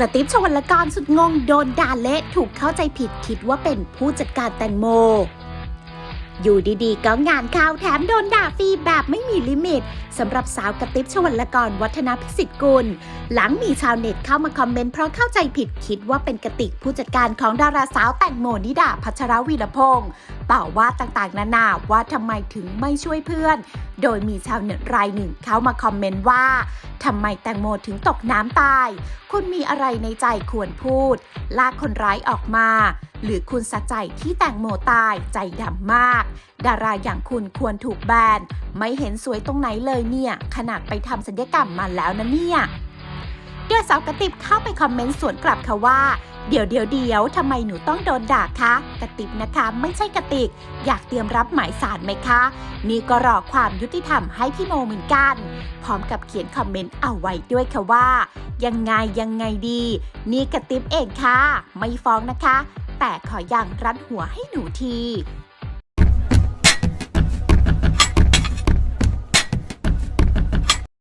ระติบชวลกรสุดงงโดนด่าเละถูกเข้าใจผิดคิดว่าเป็นผู้จัดการแตงโม อยู่ดีๆ ก็งานข่าวแถมโดนด่าฟรีแบบไม่มีลิมิตสำหรับสาวกระติบชวลกรวัฒนพิสิทธิ์กุล หลังมีชาวเน็ตเข้ามาคอมเมนต์เพราะเข้าใจผิดคิดว่าเป็นกระติกผู้จัดการของดาราสาวแตงโมนิดาพัชรวีรพงศ์เป่าว่าต่างๆ นานาว่าทำไมถึงไม่ช่วยเพื่อน โดยมีชาวเน็ตรายหนึ่งเข้ามาคอมเมนต์ว่า ทำไมแตงโมถึงตกน้ำตาย คุณมีอะไรในใจควรพูด ลากคนร้ายออกมา หรือคุณสะใจที่แตงโมตายใจดำมาก ดาราอย่างคุณควรถูกแบน ไม่เห็นสวยตรงไหนเลยเนี่ย ขนาดไปทำศัลยกรรมมาแล้วนะเนี่ยเดยสาวกระติบเข้าไปคอมเมนต์สวนกลับค่ะว่า เดี๋ยวเดี๋ยวเดี๋ยวทำไมหนูต้องโดนด่าคะกระติบนะคะไม่ใช่กระติก อยากเตรียมรับหมายสารไหมคะ นี่ก็รอความยุติธรรมให้พี่โมเหมือนกัน พร้อมกับเขียนคอมเมนต์เอาไว้ด้วยค่ะว่า ยังไงยังไงดี นี่กระติบเองค่ะ ไม่ฟ้องนะคะ แต่ขออย่างรัดหัวให้หนูที